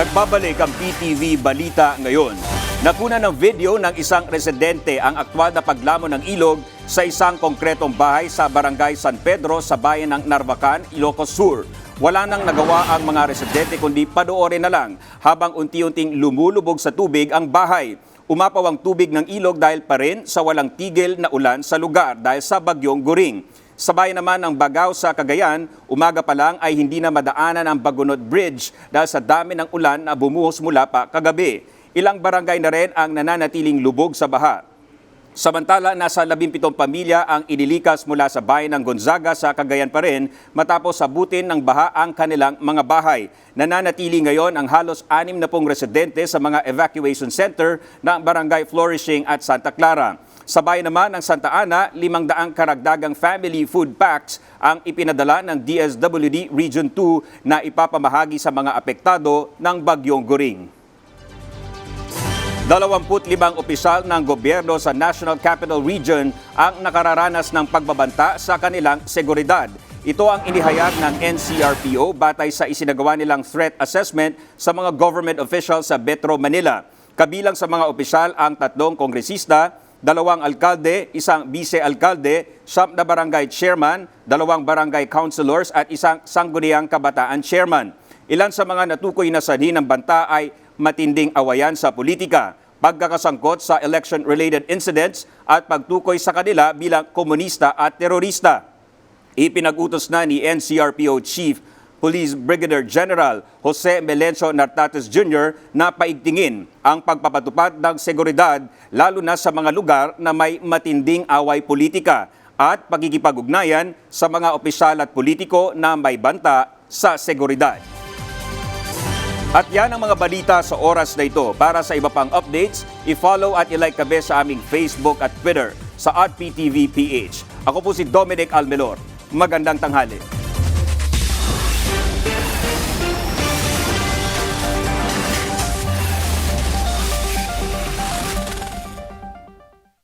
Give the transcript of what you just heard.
Nagbabalik ang PTV Balita ngayon. Nakuna ng video ng isang residente ang aktwal na paglamon ng ilog sa isang konkretong bahay sa Barangay San Pedro sa bayan ng Narvacan, Ilocos Sur. Wala nang nagawa ang mga residente kundi panoorin na lang habang unti-unting lumulubog sa tubig ang bahay. Umapaw ang tubig ng ilog dahil pa rin sa walang tigil na ulan sa lugar dahil sa bagyong Guring. Sa bayan naman ng Bagaw sa Cagayan, umaga pa lang ay hindi na madaanan ang Bagunot Bridge dahil sa dami ng ulan na bumuhos mula pa kagabi. Ilang barangay na rin ang nananatiling lubog sa baha. Samantala, nasa 17 pamilya ang inilikas mula sa bayan ng Gonzaga sa Cagayan pa rin matapos sabutin ng baha ang kanilang mga bahay. Nananatili ngayon ang halos 6 na pong residente sa mga evacuation center ng Barangay Flourishing at Santa Clara. Sa bayan naman ng Santa Ana, 500 karagdagang family food packs ang ipinadala ng DSWD Region 2 na ipapamahagi sa mga apektado ng Bagyong Goring. 25 opisyal ng gobyerno sa National Capital Region ang nakararanas ng pagbabanta sa kanilang seguridad. Ito ang inihayag ng NCRPO batay sa isinagawa nilang threat assessment sa mga government officials sa Metro Manila. Kabilang sa mga opisyal ang tatlong kongresista, dalawang alkalde, isang vice-alkalde, siyam na barangay chairman, dalawang barangay councilors at isang sangguniang kabataan chairman. Ilan sa mga natukoy na sanhi ng banta ay matinding awayan sa politika, pagkakasangkot sa election-related incidents at pagtukoy sa kanila bilang komunista at terorista. Ipinag-utos na ni NCRPO Chief Police Brigadier General Jose Melencio Nartates Jr. na paigtingin ang pagpapatupad ng seguridad lalo na sa mga lugar na may matinding away politika at pagkikipag-ugnayan sa mga opisyal at politiko na may banta sa seguridad. At yan ang mga balita sa oras na ito. Para sa iba pang updates, i-follow at i-like kami sa aming Facebook at Twitter sa @PTVPH. Ako po si Dominic Almelor. Magandang tanghali.